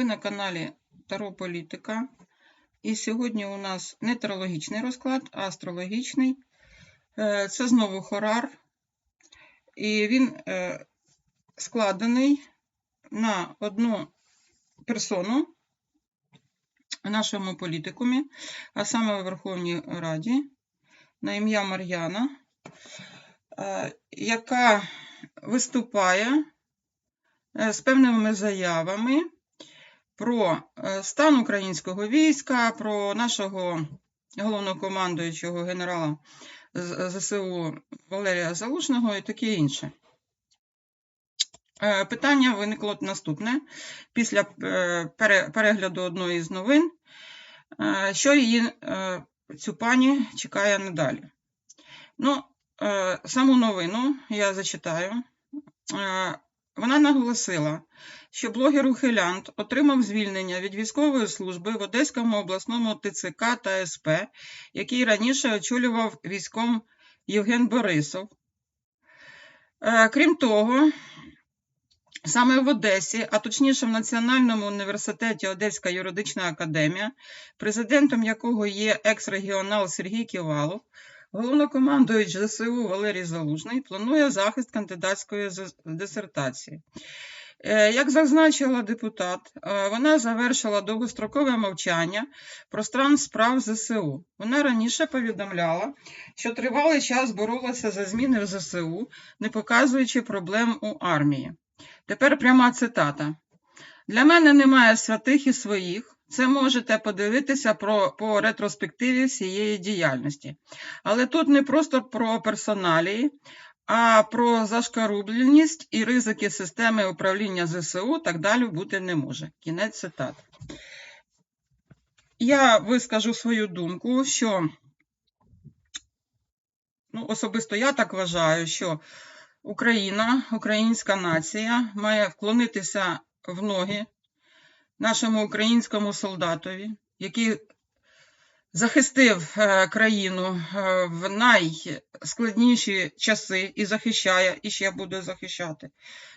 Ви на каналі Таро Політика. І сьогодні у нас не тарологічний розклад, а астрологічний. Е, Це знову хорар. І він е, складений на одну персону в нашому політикумі, а саме у Верховній Раді, на ім'я Мар'яна, е, яка виступає з певними заявами про е, стан українського війська, про нашого головнокомандуючого генерала ЗСУ Валерія Залужного і таке інше. Е, Питання виникло наступне після е, перегляду одної з новин, е, що її е, цю пані чекає надалі. Ну, е, саму новину я зачитаю. Вона наголосила, що блогер Ухилянт отримав звільнення від військової служби в Одеському обласному ТЦК та СП, який раніше очолював військом Євген Борисов. Е, Крім того, саме в Одесі, а точніше в Національному університеті Одеська юридична академія, президентом якого є екс-регіонал Сергій Ківалов, головнокомандуюч ЗСУ Валерій Залужний планує захист кандидатської дисертації. Е, Як зазначила депутат, е, вона завершила довгострокове мовчання про стан справ ЗСУ. Вона раніше повідомляла, що тривалий час боролася за зміни в ЗСУ, не показуючи проблем у армії. Тепер пряма цитата. Для мене немає святих і своїх. Це можете подивитися про, по ретроспективі всієї діяльності. Але тут не просто про персоналії, а про зашкарубленість і ризики системи управління ЗСУ так далі бути не може. Кінець цитати. Я вискажу свою думку, що ну, особисто я так вважаю, що Україна, українська нація має вклонитися в ноги нашому українському солдатові, який захистив е, країну е, в найскладніші часи і захищає, і ще буде захищати,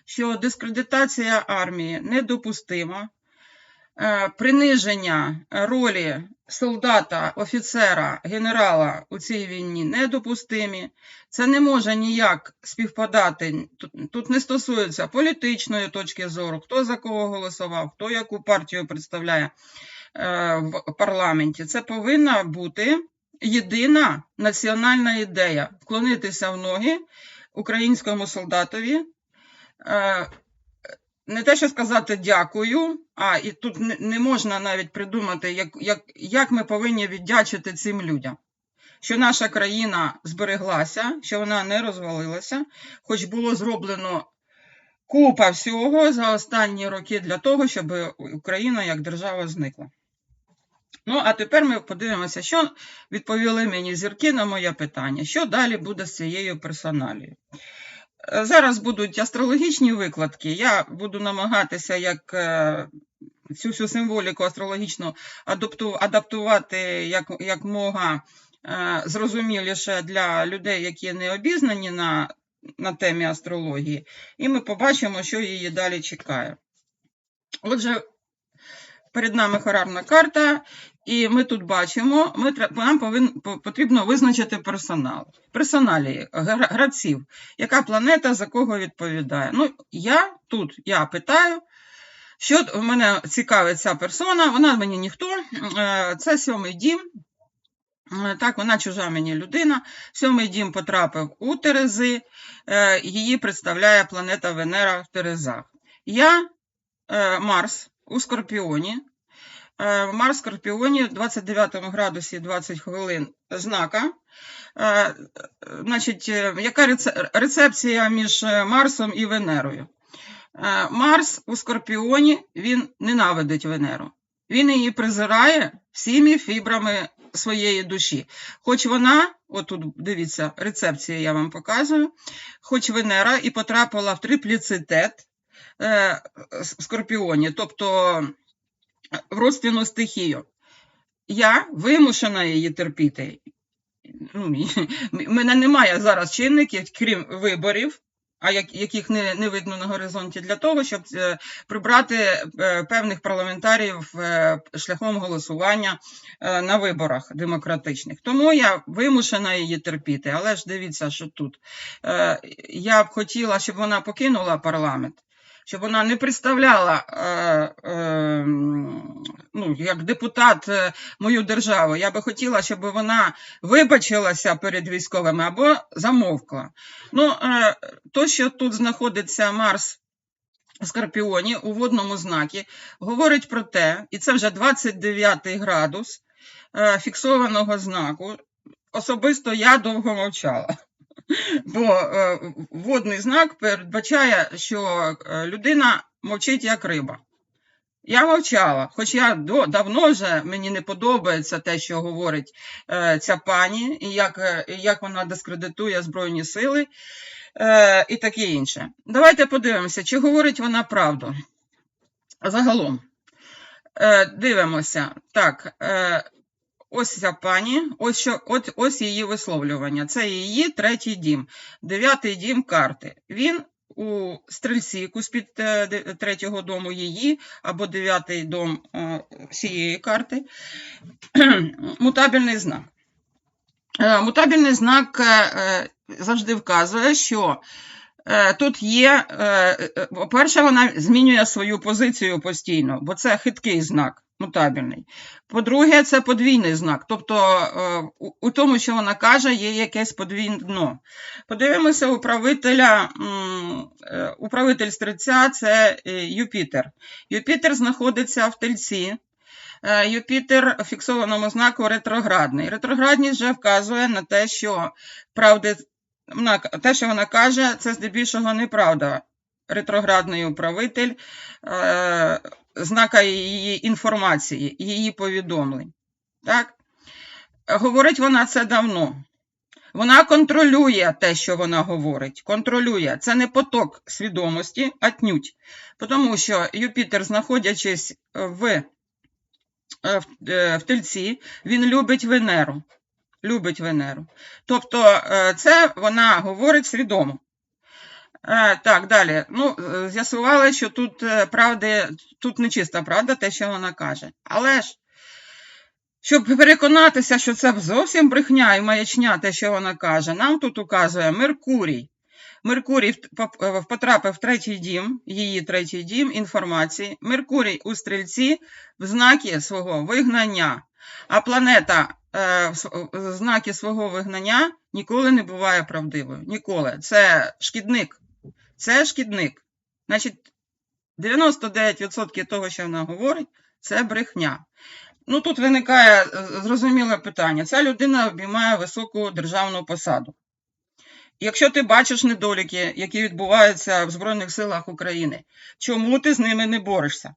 що дискредитація армії недопустима, е, приниження ролі солдата, офіцера, генерала у цій війні недопустимі. Це не може ніяк співпадати. Тут, не стосується політичної точки зору, хто за кого голосував, хто яку партію представляє е, в парламенті. Це повинна бути єдина національна ідея вклонитися в ноги українському солдатові. Не те, що сказати дякую, а і тут не можна навіть придумати, як, як, як ми повинні віддячити цим людям. Що наша країна збереглася, що вона не розвалилася, хоч було зроблено купа всього за останні роки для того, щоб Україна як держава зникла. Ну, а тепер ми подивимося, що відповіли мені зірки на моє питання. Що далі буде з цією персоналією? Е, Зараз будуть астрологічні викладки. Я буду намагатися як е, цю всю символіку астрологічну адаптувати як, як мога е, зрозуміліше для людей, які не обізнані на, на темі астрології, і ми побачимо, що її далі чекає. Отже, перед нами хорарна карта, і ми тут бачимо, ми, нам повин, потрібно визначити персонал. Персоналі гра- гравців, яка планета за кого відповідає. Ну, я тут я питаю, що мене цікавить ця персона, вона мені ніхто, е, це сьомий дім. Так, вона чужа мені людина. Сьомий дім потрапив у Терези, е, її представляє планета Венера в Терезах. Я е, Марс у Скорпіоні. Е, Марс в Скорпіоні в 29 градусі 20 хвилин знака. Е, Значить, е, яка рецепція між Марсом і Венерою? Марс у Скорпіоні він ненавидить Венеру. Він її презирає всіми фібрами своєї душі. Хоч вона, отут дивіться, рецепція я вам показую, хоч Венера і потрапила в трипліцитет в Скорпіоні, тобто родственну стихію. Я вимушена її терпіти. Ну, мене немає зараз чинників, крім виборів, а як, яких не, не видно на горизонті, для того, щоб е, прибрати е, певних парламентарів е, шляхом голосування на виборах демократичних. Тому я вимушена її терпіти. Але ж дивіться, що тут. Я б хотіла, щоб вона покинула парламент. Щоб вона не представляла е, е, ну, як депутат е, мою державу. Я би хотіла, щоб вона вибачилася перед військовими або замовкла. Ну, то, що тут знаходиться Марс Скорпіоні у водному знакі, говорить про те, і це вже 29 градус фіксованого знаку. Особисто я довго мовчала. Бо е, водний знак передбачає, що е, людина мовчить як риба. Я мовчала, хоч я до, давно вже мені не подобається те, що говорить е, ця пані, і як, е, як вона дискредитує Збройні сили е, і таке інше. Давайте подивимося, чи говорить вона правду. Загалом. Е, дивимося. Так, е, ось ця пані, ось, що, от, ось її висловлювання. Це її третій дім, дев'ятий дім карти. Він у стрільці, куспід е, третього дому її, або дев'ятий дом е, всієї карти. Мутабельний знак. Е, Мутабельний знак завжди вказує, що тут є, по-перше, вона змінює свою позицію постійно, бо це хиткий знак, мутабельний. По-друге, це подвійний знак. Тобто е, у, тому, що вона каже, є якесь подвійне дно. Подивимося управителя, е, управитель стрільця це е, Юпітер. Юпітер знаходиться в тельці. Юпітер в фіксованому знаку ретроградний. Ретроградність вже вказує на те, що правди, вона, те, що вона каже, це здебільшого неправда. Ретроградний управитель знака її інформації, її повідомлень. Так? Говорить вона це давно. Вона контролює те, що вона говорить. Контролює. Це не поток свідомості, а тнють. Тому що Юпітер, знаходячись в, е, в, е, в тельці, він любить Венеру. Любить Венеру. Тобто, е, це вона говорить свідомо. Так, далі. Ну, е, з'ясували, що тут е, правди, тут нечиста правда, те, що вона каже. Але ж, щоб переконатися, що це зовсім брехня і маячня, те, що вона каже, нам тут указує Меркурій. Меркурій е, потрапив в третій дім, її третій дім інформації. Меркурій у стрільці в знакі свого вигнання. А планета в знакі свого вигнання ніколи не буває правдивою. Ніколи. Це шкідник. Це шкідник. Значить, 99% того, що вона говорить, це брехня. Ну, тут виникає е, зрозуміле питання. Ця людина обіймає високу державну посаду. Якщо ти бачиш недоліки, які відбуваються в Збройних силах України, чому ти з ними не борешся?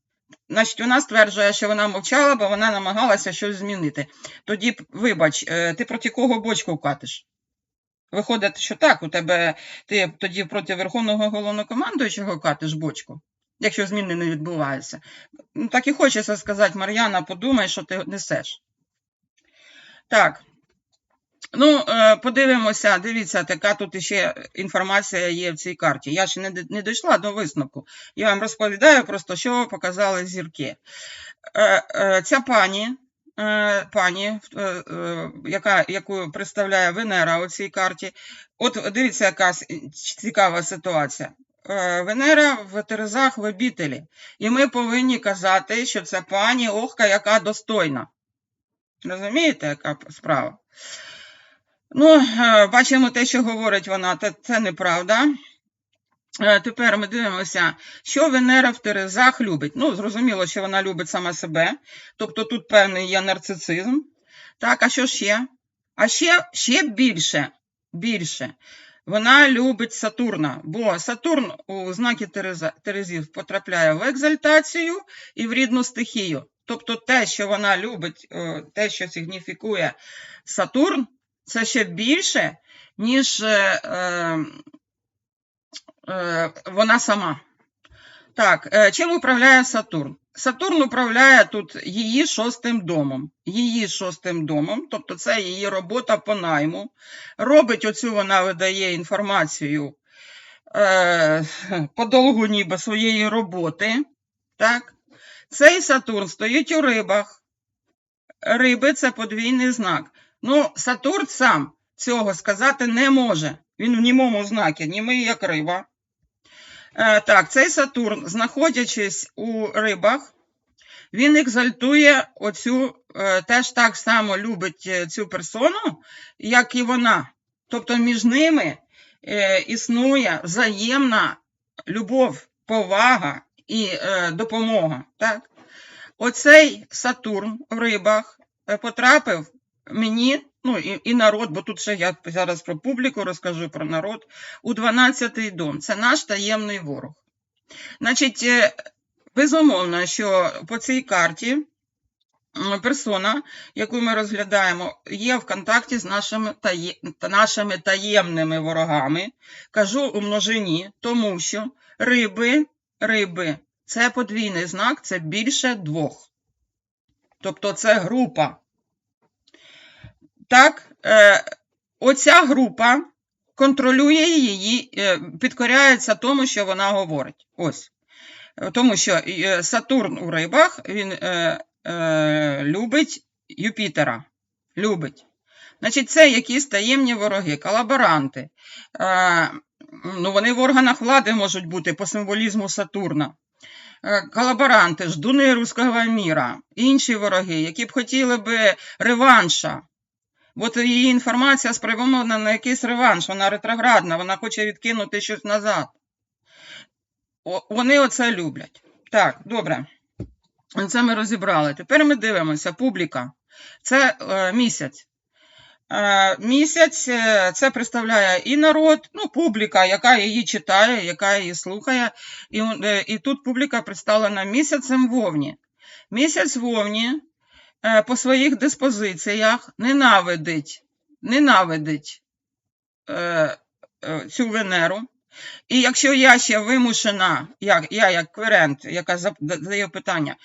Значить, вона стверджує, що вона мовчала, бо вона намагалася щось змінити. Тоді, вибач, е, ти проти кого бочку катиш? Виходить, що так, у тебе ти тоді проти Верховного головнокомандуючого катиш бочку, якщо зміни не відбуваються. Ну, так і хочеться сказати, Мар'яна, подумай, що ти несеш. Так. Ну, е, подивимося, дивіться, така тут іще інформація є в цій карті. Я ще не, не дійшла до висновку. Я вам розповідаю просто, що показали зірки. Е, е, Ця пані, пані е, е, яка, яку представляє Венера у цій карті, от дивіться, яка цікава ситуація. Е, Венера в Терезах в обітелі. І ми повинні казати, що ця пані охка, яка достойна. Розумієте, яка справа? Ну, е, бачимо те, що говорить вона, це, це неправда. Е, Тепер ми дивимося, що Венера в Терезах любить. Ну, зрозуміло, що вона любить саме себе, тобто тут певний є нарцисизм. Так, а що ще? А ще, ще більше, більше. Вона любить Сатурна, бо Сатурн у знакі Тереза, Терезів потрапляє в екзальтацію і в рідну стихію. Тобто те, що вона любить, е, те, що сигніфікує Сатурн, це ще більше, ніж е, е, вона сама. Так, е, чим управляє Сатурн? Сатурн управляє тут її шостим домом. Її шостим домом, тобто це її робота по найму. Робить оцю, вона видає інформацію е, подовгу ніби своєї роботи. Так? Цей Сатурн стоїть у рибах. Риби це подвійний знак. Ну, Сатурн сам цього сказати не може. Він в німому знакі, німий як риба. Е, так, цей Сатурн, знаходячись у рибах, він екзальтує оцю, е, теж так само любить е, цю персону, як і вона. Тобто між ними існує взаємна любов, повага і допомога. Так? Оцей Сатурн в рибах потрапив мені, ну і, і народ, бо тут ще я зараз про публіку розкажу про народ, у 12-й дом. Це наш таємний ворог. Значить, е, безумовно, що по цій карті персона, яку ми розглядаємо, є в контакті з нашими, тає... нашими таємними ворогами. Кажу у множині, тому що риби, риби це подвійний знак, це більше двох. Тобто це група. Так, е, оця група контролює її, е, підкоряється тому, що вона говорить. Ось. Е, Тому що е, Сатурн у рибах він е, е, любить Юпітера. Любить. Значить, це якісь таємні вороги, колаборанти. Е, ну, вони в органах влади можуть бути по символізму Сатурна. Е, Колаборанти, ждуни руського міра, інші вороги, які б хотіли би реванша. От її інформація спрямована на якийсь реванш, вона ретроградна, вона хоче відкинути щось назад. О, вони оце люблять. Так, добре. Це ми розібрали. Тепер ми дивимося, публіка. Це е, місяць. Е, місяць е, це представляє і народ, ну, публіка, яка її читає, яка її слухає. І, е, і тут публіка представлена місяцем вовні. Місяць вовні по своїх диспозиціях ненавидить, ненавидить е, е, цю Венеру. І якщо я ще вимушена, як, я як кверент, яка задає питання,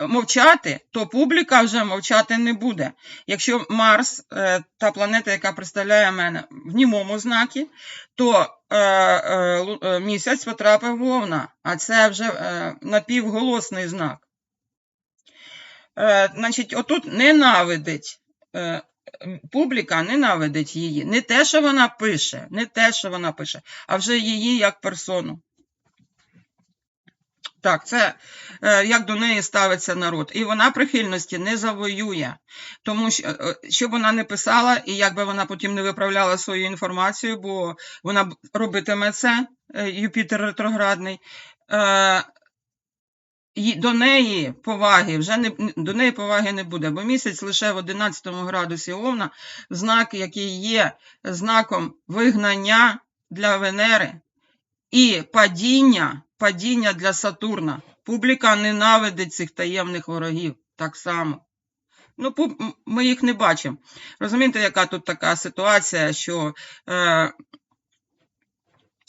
мовчати, то публіка вже мовчати не буде. Якщо Марс, е, та планета, яка представляє мене в німому знакі, то е, е, е, місяць потрапив в Овна, а це вже е, напівголосний знак. Е, значить, отут ненавидить. Е, Публіка ненавидить її. Не те, що вона пише, не те, що вона пише, а вже її як персону. Так, це е, як до неї ставиться народ. І вона прихильності не завоює. Тому що, що б вона не писала, і як би вона потім не виправляла свою інформацію, бо вона робитиме це, Юпітер ретроградний. До неї поваги вже не до неї поваги не буде, бо місяць лише в 11 градусі Овна, знак, який є знаком вигнання для Венери і падіння, падіння для Сатурна. Публіка ненавидить цих таємних ворогів так само. Ну, ми їх не бачимо. Розумієте, яка тут така ситуація, що е,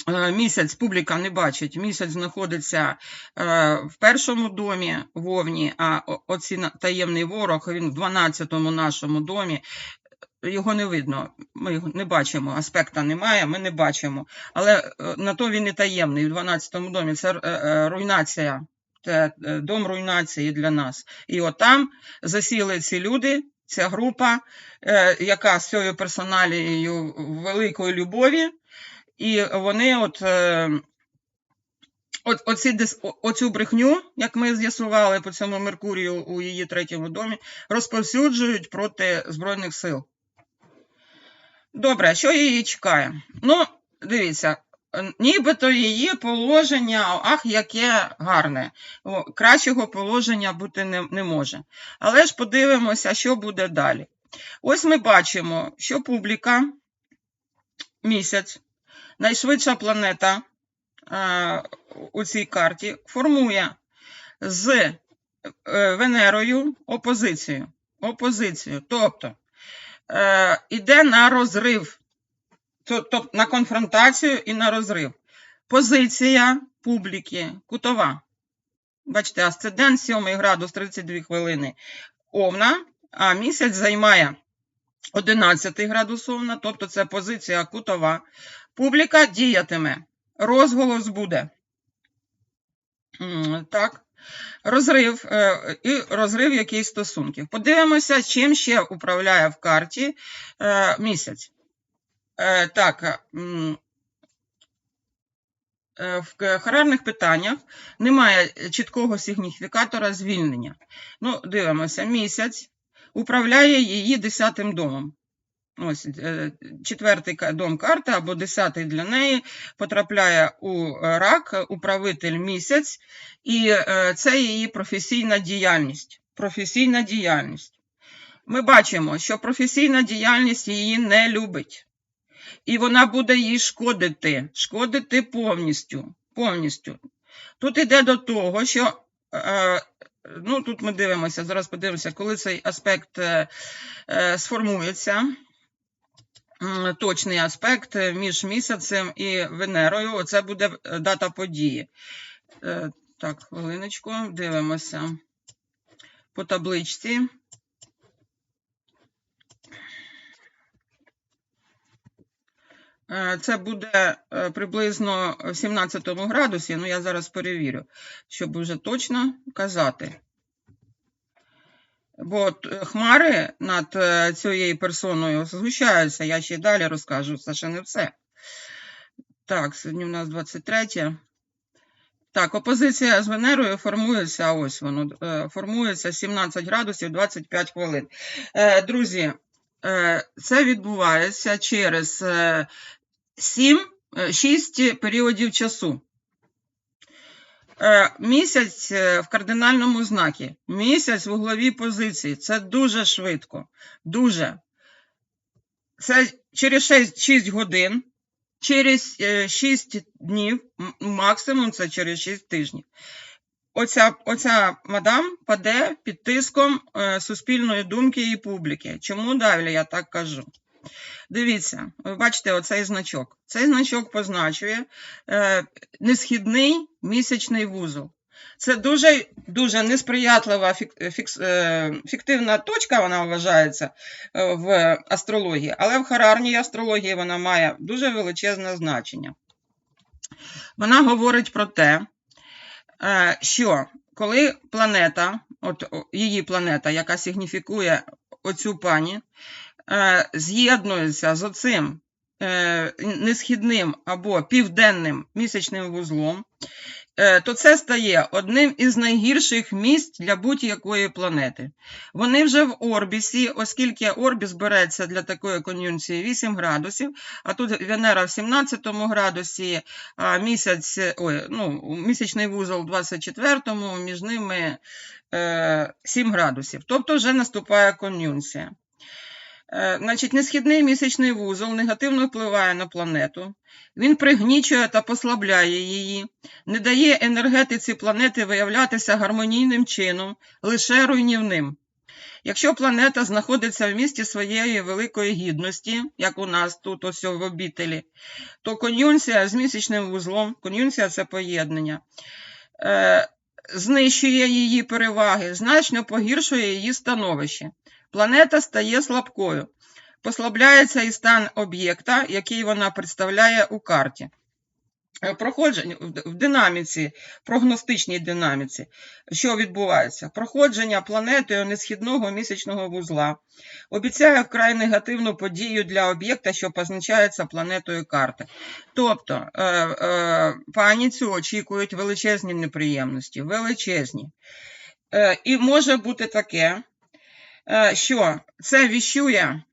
місяць публіка не бачить. Місяць знаходиться е, в першому домі вовні, а оці таємний ворог, він в 12-му нашому домі. Його не видно, ми його не бачимо, аспекта немає, ми не бачимо. Але е, на то він і таємний в 12-му домі. Це е, е, руйнація, це е, дом руйнації для нас. І от там засіли ці люди, ця група, е, яка з цією персоналією великої любові, і вони от. е, От, оці, оцю брехню, як ми з'ясували по цьому Меркурію у її третьому домі, розповсюджують проти Збройних сил. Добре, що її чекає? Ну, дивіться, нібито її положення, ах, яке гарне. Кращого положення бути не, не може. Але ж подивимося, що буде далі. Ось ми бачимо, що публіка місяць, найшвидша планета е, у цій карті, формує з е, Венерою опозицію. Опозицію. Тобто е, іде на розрив, тобто на конфронтацію і на розрив. Позиція публіки кутова. Бачите, асцендент 7 градус 32 хвилини Овна, а місяць займає 11 градус Овна, тобто це позиція кутова. Публіка діятиме розголос буде. Так. Розрив е, і розрив якихось стосунків. Подивимося, чим ще управляє в карті е, місяць. Е, Так, в характерних питаннях немає чіткого сигніфікатора звільнення. Ну, дивимося, місяць управляє її десятим домом. Ось е, четвертий дом карти або десятий для неї потрапляє у е, рак, управитель місяць, і е, це її професійна діяльність. Професійна діяльність. Ми бачимо, що професійна діяльність її не любить. І вона буде їй шкодити, шкодити повністю. повністю. Тут йде до того, що ну, тут ми дивимося, зараз подивимося, коли цей аспект сформується. Точний аспект е, між місяцем і Венерою. Оце буде е, дата події. Е, Так, хвилиночку, дивимося по табличці. Це буде приблизно в 17 градусі, ну я зараз перевірю, щоб вже точно казати. Бо е, хмари над е, цією персоною згущаються, я ще й далі розкажу, це ще не все. Так, сьогодні у нас 23. Так, опозиція з Венерою формується, ось воно, е, формується 17 градусів 25 хвилин. Е, Друзі, е, це відбувається через 7, 6 періодів часу. Е, Місяць е, в кардинальному знакі, місяць в угловій позиції. Це дуже швидко. Дуже. Це через 6, 6 годин, через е, 6 днів, максимум це через 6 тижнів. Оця, оця мадам паде під тиском е, суспільної думки і публіки. Чому далі я так кажу? Дивіться, ви бачите оцей значок. Цей значок позначує е, несхідний місячний вузол. Це дуже, дуже несприятлива е, фіктивна точка, вона вважається е, в астрології, але в харарній астрології вона має дуже величезне значення. Вона говорить про те, е, що коли планета, от її планета, яка сигніфікує оцю пані, з'єднується з оцим е, несхідним або південним місячним вузлом, е, то це стає одним із найгірших місць для будь-якої планети. Вони вже в орбісі, оскільки орбіс береться для такої кон'юнкції 8 градусів, а тут Венера в 17 градусі, а місяць, ой, ну, місячний вузол в 24-му, між ними е, 7 градусів. Тобто вже наступає кон'юнкція. Е, Значить, несхідний місячний вузол негативно впливає на планету. Він пригнічує та послабляє її, не дає енергетиці планети виявлятися гармонійним чином, лише руйнівним. Якщо планета знаходиться в місті своєї великої гідності, як у нас тут ось в обітелі, то кон'юнкція з місячним вузлом, кон'юнкція це поєднання, е, знищує її переваги, значно погіршує її становище. Планета стає слабкою, послабляється і стан об'єкта, який вона представляє у карті. Е, Проходження в динаміці, прогностичній динаміці, що відбувається? Проходження планетою несхідного місячного вузла обіцяє вкрай негативну подію для об'єкта, що позначається планетою карти. Тобто, е, е, пані очікують величезні неприємності, величезні. І може бути таке, що це віщує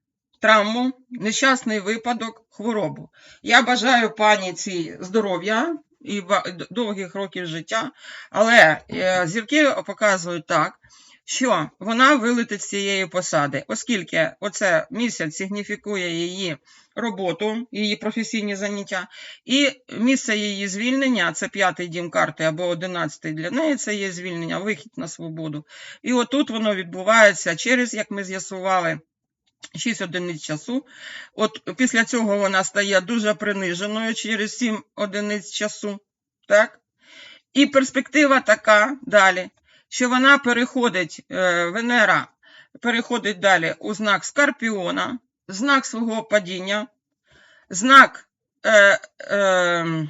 травму, нещасний випадок, хворобу. Я бажаю пані цій здоров'я і довгих років життя, але е, зірки показують так, що вона вилетить з цієї посади, оскільки оце місяць сигніфікує її роботу, її професійні заняття, і місце її звільнення це п'ятий дім карти або одинадцятий для неї це є звільнення, вихід на свободу. І отут воно відбувається через, як ми з'ясували, 6 одиниць часу. От після цього вона стає дуже приниженою через 7 одиниць часу. Так? І перспектива така далі, що вона переходить, е, Венера переходить далі у знак Скорпіона, знак свого падіння, знак е, е,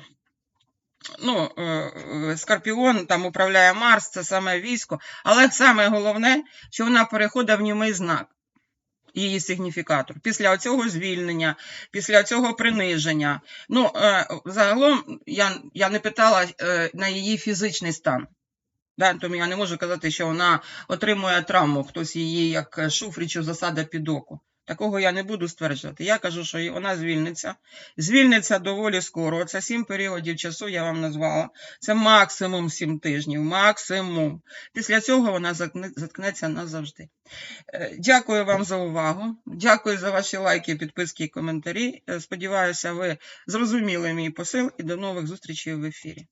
ну, е, е, Скорпіон там управляє Марс, це саме військо. Але саме головне, що вона переходить в німий знак. Її сигніфікатор. Після цього звільнення, після цього приниження. Ну, е, загалом я, я не питала е, на її фізичний стан. Да, тому я не можу казати, що вона отримує травму, хтось її як е, шуфрічу засада під око. Такого я не буду стверджувати. Я кажу, що вона звільниться. Звільниться доволі скоро. Це сім періодів часу, я вам назвала. Це максимум сім тижнів. Максимум. Після цього вона заткнеться назавжди. Е, Дякую вам за увагу. Дякую за ваші лайки, підписки і коментарі. Е, Сподіваюся, ви зрозуміли мій посил і до нових зустрічей в ефірі.